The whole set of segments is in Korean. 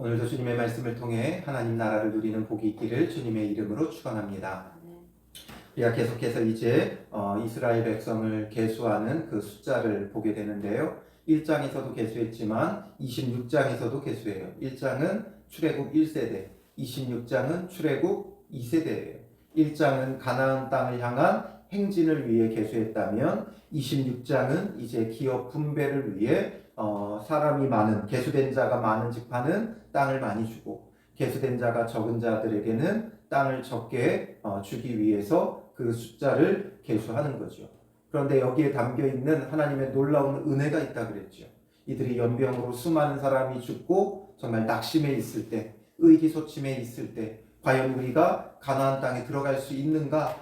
오늘도 주님의 말씀을 통해 하나님 나라를 누리는 복이 있기를 주님의 이름으로 축원합니다. 우리가 계속해서 이제 어, 이스라엘 백성을 계수하는 그 숫자를 보게 되는데요. 1장에서도 계수했지만 26장에서도 계수해요. 1장은 출애굽 1세대, 26장은 출애굽 2세대예요. 1장은 가나안 땅을 향한 행진을 위해 계수했다면 26장은 이제 기업 분배를 위해 어, 사람이 많은 계수된 자가 많은 집파는 땅을 많이 주고 계수된 자가 적은 자들에게는 땅을 적게 어, 주기 위해서 그 숫자를 계수하는 거죠. 그런데 여기에 담겨 있는 하나님의 놀라운 은혜가 있다 그랬죠. 이들이 연병으로 수많은 사람이 죽고 정말 낙심해 있을 때, 의기소침해 있을 때, 과연 우리가 가나안 땅에 들어갈 수 있는가?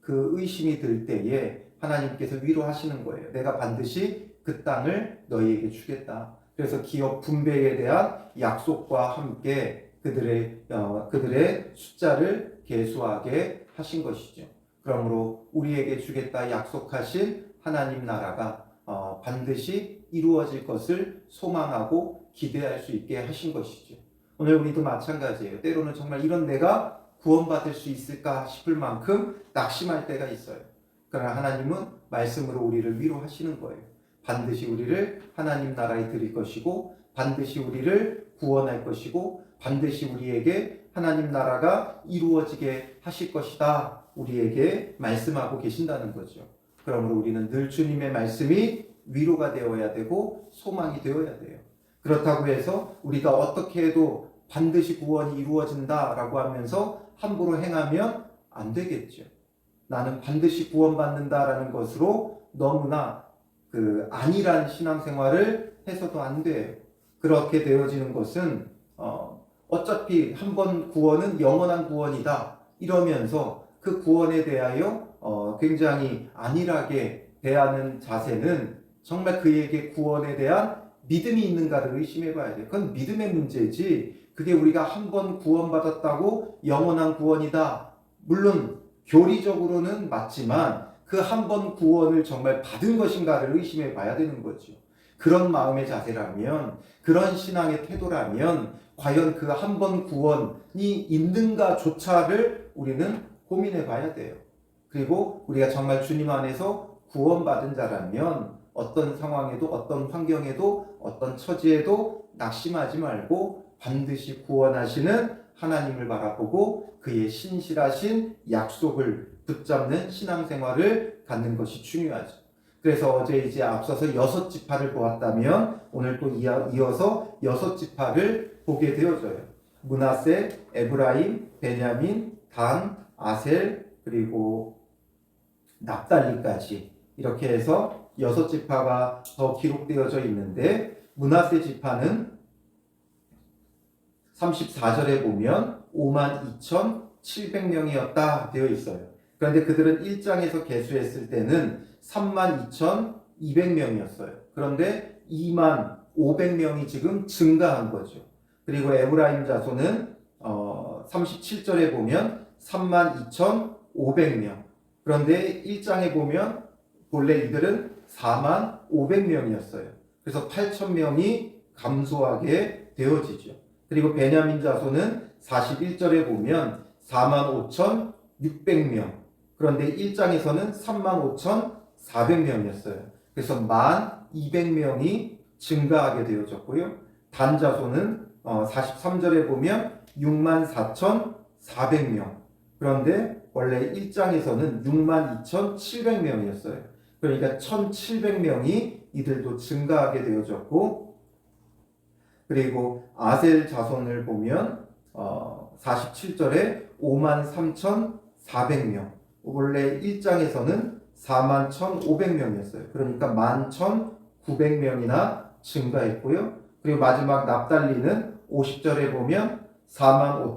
그 의심이 들 때에 하나님께서 위로하시는 거예요. 내가 반드시 그 땅을 너희에게 주겠다. 그래서 기업 분배에 대한 약속과 함께 그들의 어, 그들의 숫자를 계수하게 하신 것이죠. 그러므로 우리에게 주겠다 약속하신 하나님 나라가 어, 반드시 이루어질 것을 소망하고 기대할 수 있게 하신 것이죠. 오늘 우리도 마찬가지예요. 때로는 정말 이런 내가 구원받을 수 있을까 싶을 만큼 낙심할 때가 있어요. 그러나 하나님은 말씀으로 우리를 위로하시는 거예요. 반드시 우리를 하나님 나라에 드릴 것이고 반드시 우리를 구원할 것이고 반드시 우리에게 하나님 나라가 이루어지게 하실 것이다. 우리에게 말씀하고 계신다는 거죠. 그러므로 우리는 늘 주님의 말씀이 위로가 되어야 되고 소망이 되어야 돼요. 그렇다고 해서 우리가 어떻게 해도 반드시 구원이 이루어진다라고 하면서 함부로 행하면 안 되겠죠. 나는 반드시 구원받는다라는 것으로 너무나 그 아니란 신앙생활을 해서도 안 돼요. 그렇게 되어지는 것은 어, 어차피 한 번 구원은 영원한 구원이다 이러면서 그 구원에 대하여 어, 굉장히 안일하게 대하는 자세는 정말 그에게 구원에 대한 믿음이 있는가를 의심해 봐야 돼요. 그건 믿음의 문제지. 그게 우리가 한 번 구원받았다고 영원한 구원이다. 물론 교리적으로는 맞지만 그 한 번 구원을 정말 받은 것인가를 의심해 봐야 되는 거죠. 그런 마음의 자세라면, 그런 신앙의 태도라면, 과연 그 한 번 구원이 있는가조차를 우리는 고민해 봐야 돼요. 그리고 우리가 정말 주님 안에서 구원받은 자라면 어떤 상황에도 어떤 환경에도 어떤 처지에도 낙심하지 말고 반드시 구원하시는 하나님을 바라보고 그의 신실하신 약속을 붙잡는 신앙생활을 갖는 것이 중요하죠. 그래서 어제 이제 앞서서 여섯 지파를 보았다면 오늘 또 이어서 여섯 지파를 보게 되어져요. 문하세, 에브라임, 베냐민, 단, 아셀 그리고 납달리까지 이렇게 해서 여섯 지파가 더 기록되어져 있는데 문하세 지파는 34절에 보면 5만 2,700명이었다 되어 있어요. 그런데 그들은 1장에서 개수했을 때는 3만 2,200명이었어요. 그런데 2만 500명이 지금 증가한 거죠. 그리고 에브라임 자손은 어, 37절에 보면 3만 2,500명. 그런데 1장에 보면 본래 이들은 4만 500명이었어요. 그래서 8,000명이 감소하게 되어지죠. 그리고 베냐민 자손은 41절에 보면 4만 5,600명. 그런데 1장에서는 3만 5,400명이었어요. 그래서 만 200명이 증가하게 되어졌고요. 단 자손은 43절에 보면 6만 4,400명. 그런데 원래 1장에서는 6만 2,700명이었어요. 그러니까 1,700명이 이들도 증가하게 되어졌고, 그리고 아셀 자손을 보면 어, 47절에 5만 3,400명. 원래 1장에서는 4만 1,500명이었어요. 그러니까 1만 1,900명이나 증가했고요. 그리고 마지막 납달리는 50절에 보면 4만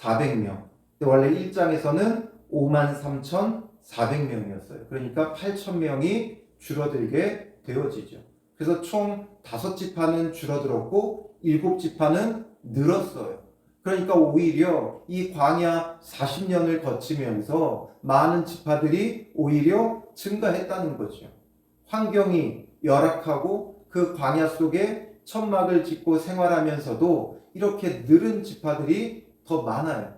5,400명. 원래 1장에서는 5만 3,400명이었어요. 그러니까 8,000명이 줄어들게 되어지죠. 그래서 총 다섯 지파는 줄어들었고 일곱 지파는 늘었어요. 그러니까 오히려 이 광야 40년을 거치면서 많은 지파들이 오히려 증가했다는 거죠. 환경이 열악하고 그 광야 속에 천막을 짓고 생활하면서도 이렇게 늘은 지파들이 더 많아요.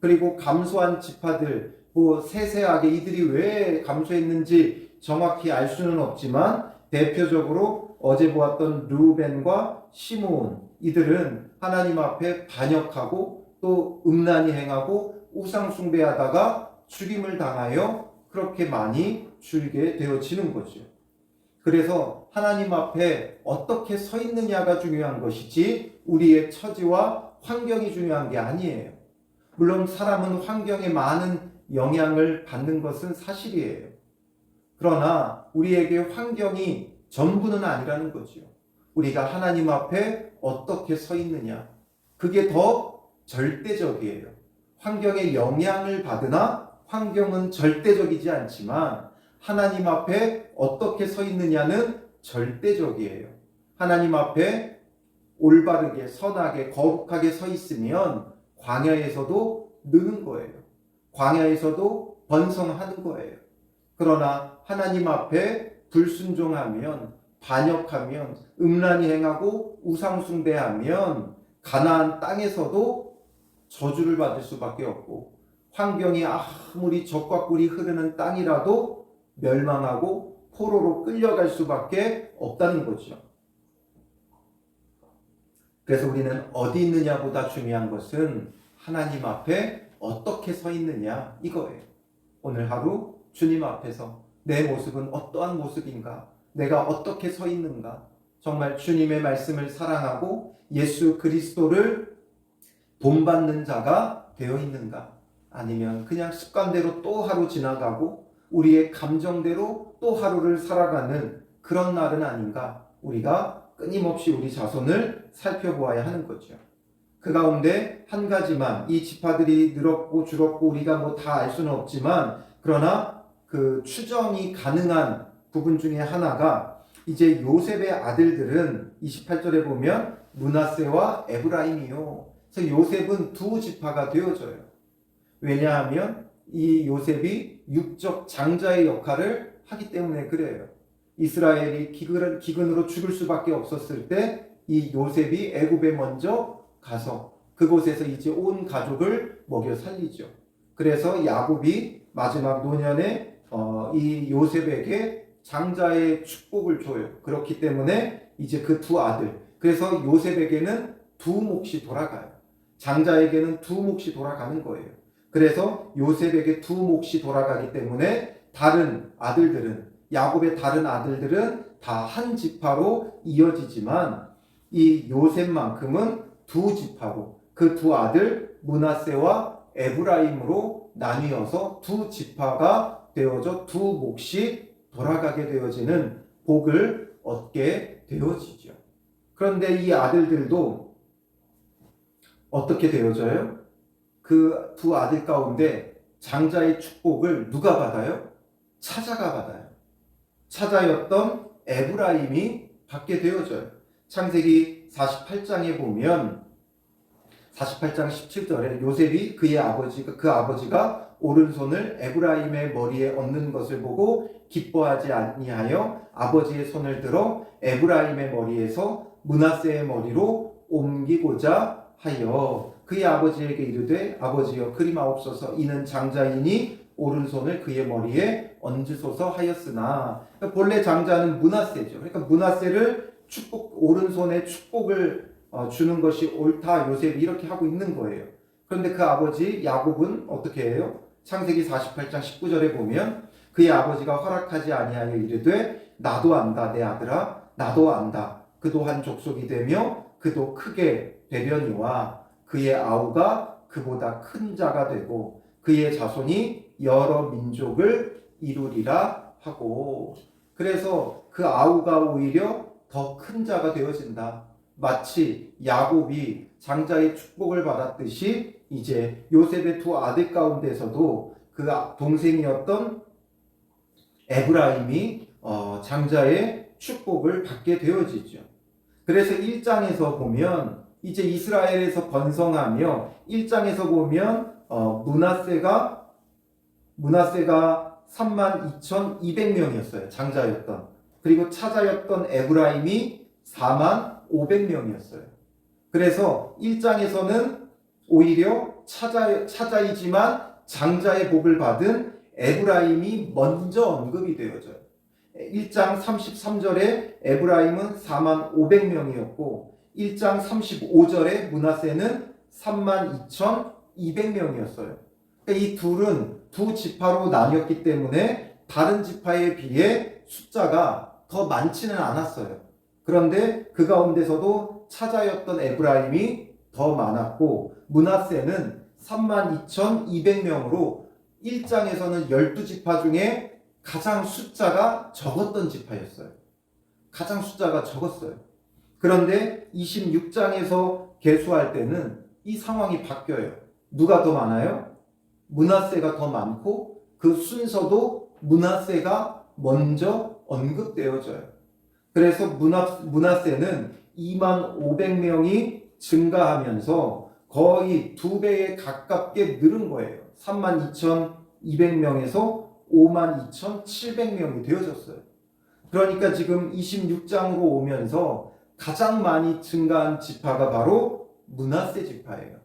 그리고 감소한 지파들, 뭐 세세하게 이들이 왜 감소했는지 정확히 알 수는 없지만 대표적으로 어제 보았던 루벤과 시므온 이들은 하나님 앞에 반역하고 또 음란히 행하고 우상 숭배하다가 죽임을 당하여 그렇게 많이 줄게 되어지는 거죠. 그래서 하나님 앞에 어떻게 서 있느냐가 중요한 것이지 우리의 처지와 환경이 중요한 게 아니에요. 물론 사람은 환경에 많은 영향을 받는 것은 사실이에요. 그러나 우리에게 환경이 전부는 아니라는 거지요. 우리가 하나님 앞에 어떻게 서 있느냐. 그게 더 절대적이에요. 환경에 영향을 받으나 환경은 절대적이지 않지만 하나님 앞에 어떻게 서 있느냐는 절대적이에요. 하나님 앞에 올바르게, 선하게, 거룩하게 서 있으면 광야에서도 느는 거예요. 광야에서도 번성하는 거예요. 그러나 하나님 앞에 불순종하면, 반역하면, 음란히 행하고 우상숭배하면 가나안 땅에서도 저주를 받을 수밖에 없고 환경이 아무리 적과 꿀이 흐르는 땅이라도 멸망하고 포로로 끌려갈 수밖에 없다는 거죠. 그래서 우리는 어디 있느냐보다 중요한 것은 하나님 앞에 어떻게 서 있느냐 이거예요. 오늘 하루 주님 앞에서 내 모습은 어떠한 모습인가? 내가 어떻게 서 있는가? 정말 주님의 말씀을 사랑하고 예수 그리스도를 본받는 자가 되어 있는가? 아니면 그냥 습관대로 또 하루 지나가고 우리의 감정대로 또 하루를 살아가는 그런 날은 아닌가? 우리가 끊임없이 우리 자손을 살펴보아야 하는 거죠. 그 가운데 한 가지만 이 지파들이 늘었고 줄었고 우리가 뭐 다 알 수는 없지만 그러나 그 추정이 가능한 부분 중에 하나가 이제 요셉의 아들들은 28절에 보면 문하세와 에브라임이요. 그래서 요셉은 두 지파가 되어져요. 왜냐하면 이 요셉이 육적 장자의 역할을 하기 때문에 그래요. 이스라엘이 기근, 기근으로 죽을 수밖에 없었을 때 이 요셉이 애굽에 먼저 가서 그곳에서 이제 온 가족을 먹여 살리죠. 그래서 야곱이 마지막 노년에 어, 이 요셉에게 장자의 축복을 줘요. 그렇기 때문에 이제 그 두 아들. 그래서 요셉에게는 두 몫이 돌아가요. 장자에게는 두 몫이 돌아가는 거예요. 그래서 요셉에게 두 몫이 돌아가기 때문에 다른 아들들은 야곱의 다른 아들들은 다 한 지파로 이어지지만 이 요셉만큼은 두 지파로 그 두 아들 문하세와 에브라임으로 나뉘어서 두 지파가 되어져 두 몫이 돌아가게 되어지는 복을 얻게 되어지죠. 그런데 이 아들들도 어떻게 되어져요? 그 두 아들 가운데 장자의 축복을 누가 받아요? 차자가 받아요. 차자였던 에브라임이 받게 되어져요. 창세기 48장에 보면 48장 17절에 요셉이 그의 아버지가 그 아버지가 오른손을 에브라임의 머리에 얹는 것을 보고 기뻐하지 아니하여 아버지의 손을 들어 에브라임의 머리에서 문하세의 머리로 옮기고자 하여 그의 아버지에게 이르되 아버지여 그리마옵소서 이는 장자이니 오른손을 그의 머리에 얹으소서 하였으나 그러니까 본래 장자는 문하세죠. 그러니까 문하세를 축복 오른손에 축복을 어, 주는 것이 옳다 요셉이 이렇게 하고 있는 거예요. 그런데 그 아버지 야곱은 어떻게 해요? 창세기 48장 19절에 보면 그의 아버지가 허락하지 아니하여 이르되 나도 안다 내 아들아 나도 안다 그도 한 족속이 되며 그도 크게 되려니와 그의 아우가 그보다 큰 자가 되고 그의 자손이 여러 민족을 이루리라 하고 그래서 그 아우가 오히려 더 큰 자가 되어진다. 마치 야곱이 장자의 축복을 받았듯이 이제 요셉의 두 아들 가운데서도 그 동생이었던 에브라임이 어, 장자의 축복을 받게 되어지죠. 그래서 1장에서 보면 이제 이스라엘에서 번성하며 1장에서 보면 어, 문하세가 문하세가 32,200명이었어요. 장자였던. 그리고 차자였던 에브라임이 4만 500명이었어요. 그래서 1장에서는 오히려 차자, 차자이지만 장자의 복을 받은 에브라임이 먼저 언급이 되어져요. 1장 33절에 에브라임은 4만 500명이었고 1장 35절에 문하세는 3만 2,200명이었어요. 그러니까 이 둘은 두 지파로 나뉘었기 때문에 다른 지파에 비해 숫자가 더 많지는 않았어요. 그런데 그 가운데서도 차자였던 에브라임이 더 많았고 문하세는 3만 2,200명으로 1장에서는 12지파 중에 가장 숫자가 적었던 지파였어요. 가장 숫자가 적었어요. 그런데 26장에서 개수할 때는 이 상황이 바뀌어요. 누가 더 많아요? 문하세가 더 많고 그 순서도 문하세가 먼저 언급되어져요. 그래서 문하, 문하세는 2만 500명이 증가하면서 거의 두 배에 가깝게 늘은 거예요. 3만 2,200명에서 5만 2,700명이 되어졌어요. 그러니까 지금 26장으로 오면서 가장 많이 증가한 지파가 바로 문하세 지파예요.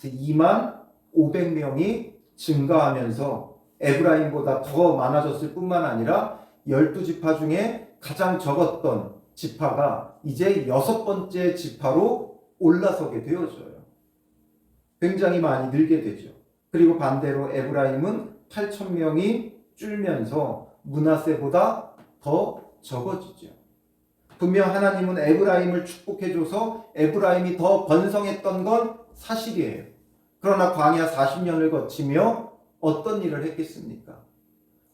그래서 2만 500명이 증가하면서 에브라임보다 더 많아졌을 뿐만 아니라 12지파 중에 가장 적었던 지파가 이제 여섯 번째 지파로 올라서게 되어져요. 굉장히 많이 늘게 되죠. 그리고 반대로 에브라임은 8천 명이 줄면서 문하세보다 더 적어지죠. 분명 하나님은 에브라임을 축복해줘서 에브라임이 더 번성했던 건 사실이에요. 그러나 광야 40년을 거치며 어떤 일을 했겠습니까?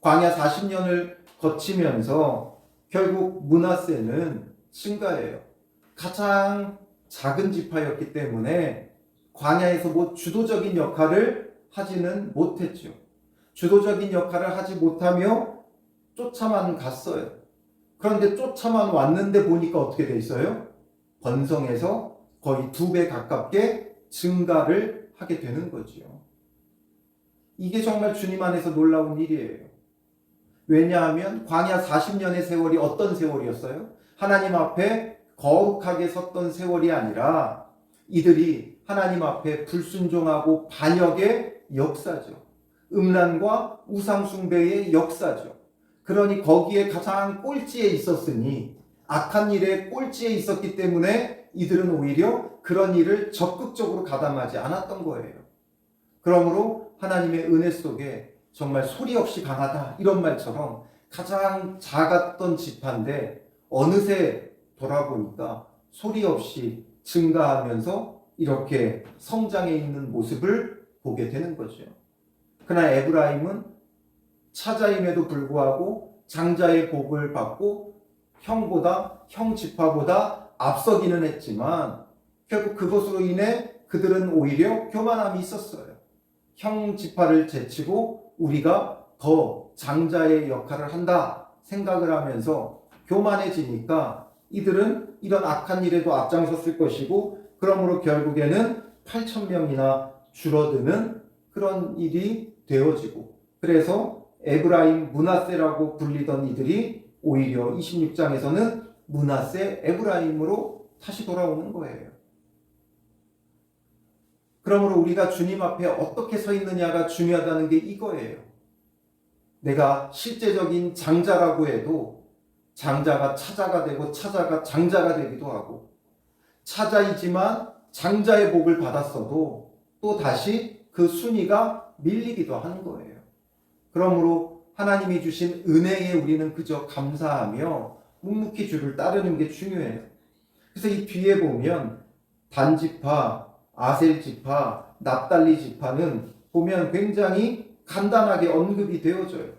광야 40년을 거치면서 결국 문하세는 증가해요. 가장 작은 지파였기 때문에 광야에서 뭐 주도적인 역할을 하지는 못했죠. 주도적인 역할을 하지 못하며 쫓아만 갔어요. 그런데 쫓아만 왔는데 보니까 어떻게 돼 있어요? 번성해서 거의 두 배 가깝게 증가를 하게 되는 거지요. 이게 정말 주님 안에서 놀라운 일이에요. 왜냐하면 광야 40년의 세월이 어떤 세월이었어요? 하나님 앞에 거룩하게 섰던 세월이 아니라 이들이 하나님 앞에 불순종하고 반역의 역사죠. 음란과 우상숭배의 역사죠. 그러니 거기에 가장 꼴찌에 있었으니 악한 일에 꼴찌에 있었기 때문에 이들은 오히려 그런 일을 적극적으로 가담하지 않았던 거예요. 그러므로 하나님의 은혜 속에 정말 소리 없이 강하다 이런 말처럼 가장 작았던 지파인데 어느새 돌아보니까 소리 없이 증가하면서 이렇게 성장해 있는 모습을 보게 되는 거죠. 그러나 에브라임은 차자임에도 불구하고 장자의 복을 받고 형보다 형 지파보다 앞서기는 했지만 결국 그것으로 인해 그들은 오히려 교만함이 있었어요. 형 지파를 제치고 우리가 더 장자의 역할을 한다 생각을 하면서 교만해지니까 이들은 이런 악한 일에도 앞장섰을 것이고 그러므로 결국에는 8천 명이나 줄어드는 그런 일이 되어지고 그래서 에브라임 문하세라고 불리던 이들이 오히려 26장에서는 문하세 에브라임으로 다시 돌아오는 거예요. 그러므로 우리가 주님 앞에 어떻게 서 있느냐가 중요하다는 게 이거예요. 내가 실제적인 장자라고 해도 장자가 차자가 되고 차자가 장자가 되기도 하고 차자이지만 장자의 복을 받았어도 또 다시 그 순위가 밀리기도 하는 거예요. 그러므로 하나님이 주신 은혜에 우리는 그저 감사하며 묵묵히 주를 따르는 게 중요해요. 그래서 이 뒤에 보면 단지파, 아셀 지파, 납달리 지파는 보면 굉장히 간단하게 언급이 되어져요.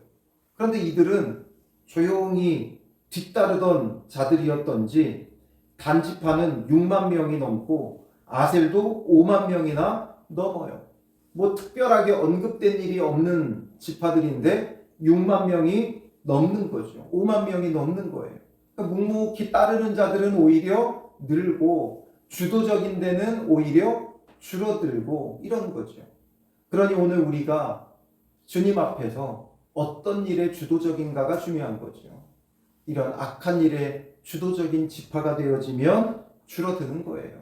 그런데 이들은 조용히 뒤따르던 자들이었던지 단지파는 6만 명이 넘고 아셀도 5만 명이나 넘어요. 뭐 특별하게 언급된 일이 없는 지파들인데 6만 명이 넘는 거죠. 5만 명이 넘는 거예요. 그러니까 묵묵히 따르는 자들은 오히려 늘고 주도적인 데는 오히려 줄어들고 이런 거죠. 그러니 오늘 우리가 주님 앞에서 어떤 일에 주도적인가가 중요한 거죠. 이런 악한 일에 주도적인 지파가 되어지면 줄어드는 거예요.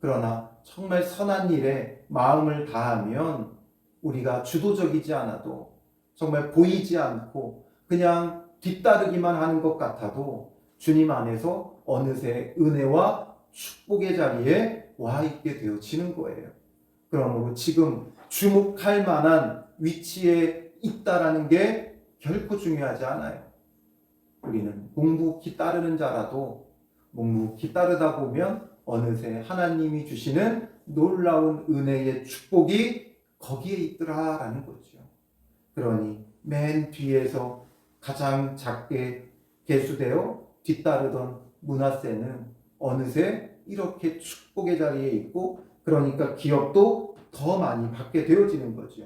그러나 정말 선한 일에 마음을 다하면 우리가 주도적이지 않아도 정말 보이지 않고 그냥 뒤따르기만 하는 것 같아도 주님 안에서 어느새 은혜와 축복의 자리에 와 있게 되어지는 거예요. 그러므로 지금 주목할 만한 위치에 있다라는 게 결코 중요하지 않아요. 우리는 묵묵히 따르는 자라도 묵묵히 따르다 보면 어느새 하나님이 주시는 놀라운 은혜의 축복이 거기에 있더라라는 거죠. 그러니 맨 뒤에서 가장 작게 개수되어 뒤따르던 문하세는 어느새 이렇게 축복의 자리에 있고 그러니까 기업도 더 많이 받게 되어지는 거죠.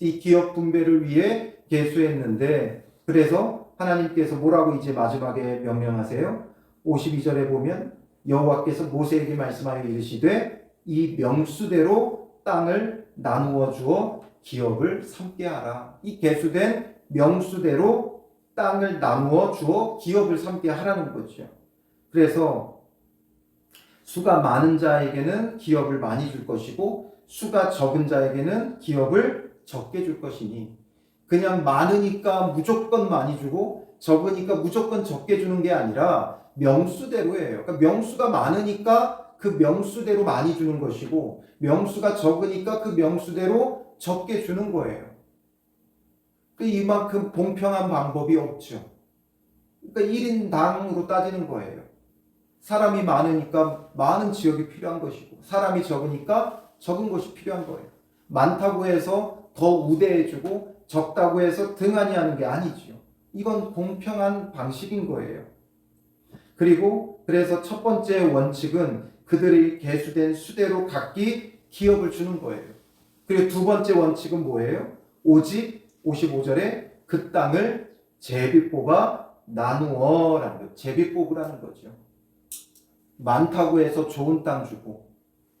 이 기업 분배를 위해 개수했는데 그래서 하나님께서 뭐라고 이제 마지막에 명령하세요? 52절에 보면 여호와께서 모세에게 말씀하여 이르시되 이 명수대로 땅을 나누어 주어 기업을 삼게 하라. 이 개수된 명수대로 땅을 나누어 주어 기업을 삼게 하라는 거죠. 그래서 수가 많은 자에게는 기업을 많이 줄 것이고 수가 적은 자에게는 기업을 적게 줄 것이니 그냥 많으니까 무조건 많이 주고 적으니까 무조건 적게 주는 게 아니라 명수대로예요. 그러니까 명수가 많으니까 그 명수대로 많이 주는 것이고 명수가 적으니까 그 명수대로 적게 주는 거예요. 그 이만큼 공평한 방법이 없죠. 그러니까 1인당으로 따지는 거예요. 사람이 많으니까 많은 지역이 필요한 것이고 사람이 적으니까 적은 것이 필요한 거예요. 많다고 해서 더 우대해주고 적다고 해서 등한히 하는 게 아니지요. 이건 공평한 방식인 거예요. 그리고 그래서 첫 번째 원칙은 그들이 개수된 수대로 각기 기업을 주는 거예요. 그리고 두 번째 원칙은 뭐예요? 오직 55절에 그 땅을 제비 뽑아 나누어라는 거예요. 제비 뽑으라는 거죠. 많다고 해서 좋은 땅 주고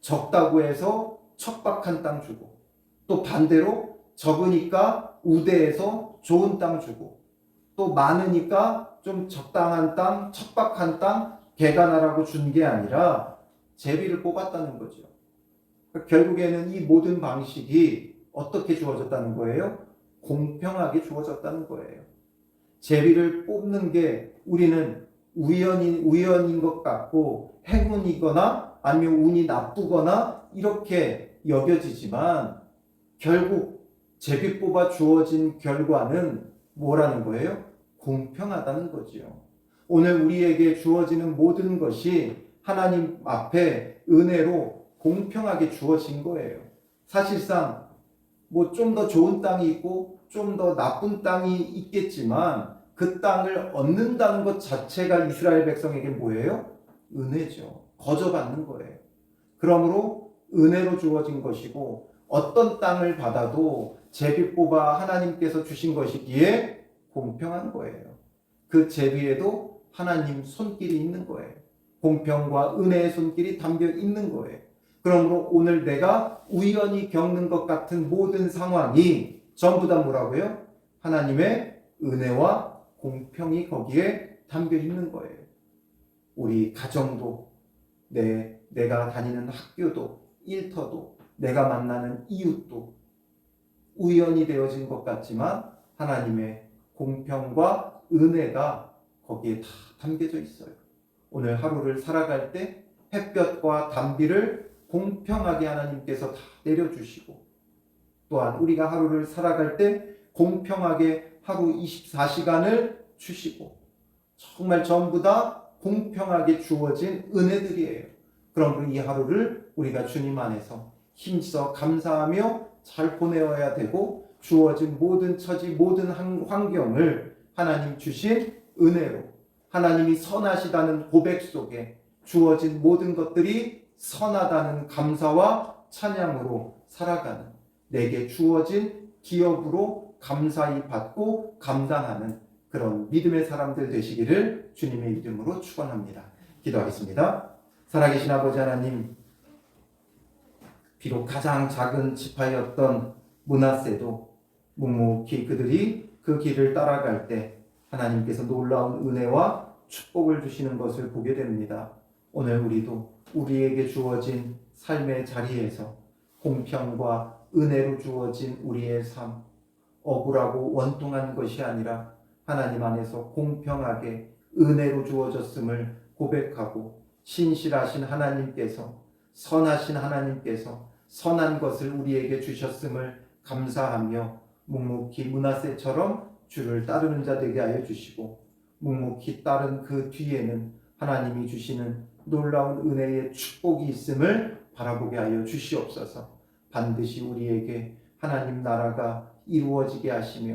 적다고 해서 척박한 땅 주고 또 반대로 적으니까 우대해서 좋은 땅 주고 또 많으니까 좀 적당한 땅, 척박한 땅, 개간하라고 준 게 아니라 제비를 뽑았다는 거죠. 그러니까 결국에는 이 모든 방식이 어떻게 주어졌다는 거예요? 공평하게 주어졌다는 거예요. 제비를 뽑는 게 우리는 우연인, 우연인 것 같고 행운이거나 아니면 운이 나쁘거나 이렇게 여겨지지만 결국 제비 뽑아 주어진 결과는 뭐라는 거예요? 공평하다는 거지요. 오늘 우리에게 주어지는 모든 것이 하나님 앞에 은혜로 공평하게 주어진 거예요. 사실상 뭐 좀 더 좋은 땅이 있고 좀 더 나쁜 땅이 있겠지만 그 땅을 얻는다는 것 자체가 이스라엘 백성에게 뭐예요? 은혜죠. 거저받는 거예요. 그러므로 은혜로 주어진 것이고 어떤 땅을 받아도 제비 뽑아 하나님께서 주신 것이기에 공평한 거예요. 그 제비에도 하나님 손길이 있는 거예요. 공평과 은혜의 손길이 담겨 있는 거예요. 그러므로 오늘 내가 우연히 겪는 것 같은 모든 상황이 전부 다 뭐라고요? 하나님의 은혜와 공평이 거기에 담겨 있는 거예요. 우리 가정도, 내, 내가 다니는 학교도, 일터도, 내가 만나는 이웃도 우연히 되어진 것 같지만 하나님의 공평과 은혜가 거기에 다 담겨져 있어요. 오늘 하루를 살아갈 때 햇볕과 단비를 공평하게 하나님께서 다 내려주시고 또한 우리가 하루를 살아갈 때 공평하게 하루 24시간을 주시고 정말 전부 다 공평하게 주어진 은혜들이에요. 그러므로 이 하루를 우리가 주님 안에서 힘써 감사하며 잘 보내어야 되고 주어진 모든 처지 모든 환경을 하나님 주신 은혜로 하나님이 선하시다는 고백 속에 주어진 모든 것들이 선하다는 감사와 찬양으로 살아가는 내게 주어진 기업으로 감사히 받고 감당하는 그런 믿음의 사람들 되시기를 주님의 이름으로 축원합니다. 기도하겠습니다. 살아계신 아버지 하나님 비록 가장 작은 지파였던 문하세도 묵묵히 그들이 그 길을 따라갈 때 하나님께서 놀라운 은혜와 축복을 주시는 것을 보게 됩니다. 오늘 우리도 우리에게 주어진 삶의 자리에서 공평과 은혜로 주어진 우리의 삶, 억울하고 원통한 것이 아니라 하나님 안에서 공평하게 은혜로 주어졌음을 고백하고 신실하신 하나님께서 선하신 하나님께서 선한 것을 우리에게 주셨음을 감사하며 묵묵히 문하세처럼 주를 따르는 자 되게 하여 주시고 묵묵히 따른 그 뒤에는 하나님이 주시는 놀라운 은혜의 축복이 있음을 바라보게 하여 주시옵소서. 반드시 우리에게 하나님 나라가 이루어지게 하시며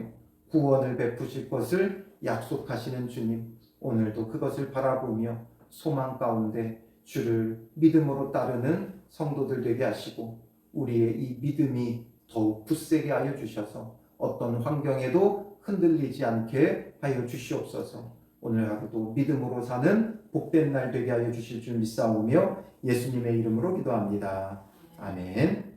구원을 베푸실 것을 약속하시는 주님, 오늘도 그것을 바라보며 소망 가운데 주를 믿음으로 따르는 성도들 되게 하시고 우리의 이 믿음이 더욱 굳세게 하여 주셔서 어떤 환경에도 흔들리지 않게 하여 주시옵소서. 오늘 하루도 믿음으로 사는 복된 날 되게 하여 주실 줄 믿사오며 예수님의 이름으로 기도합니다. 아멘.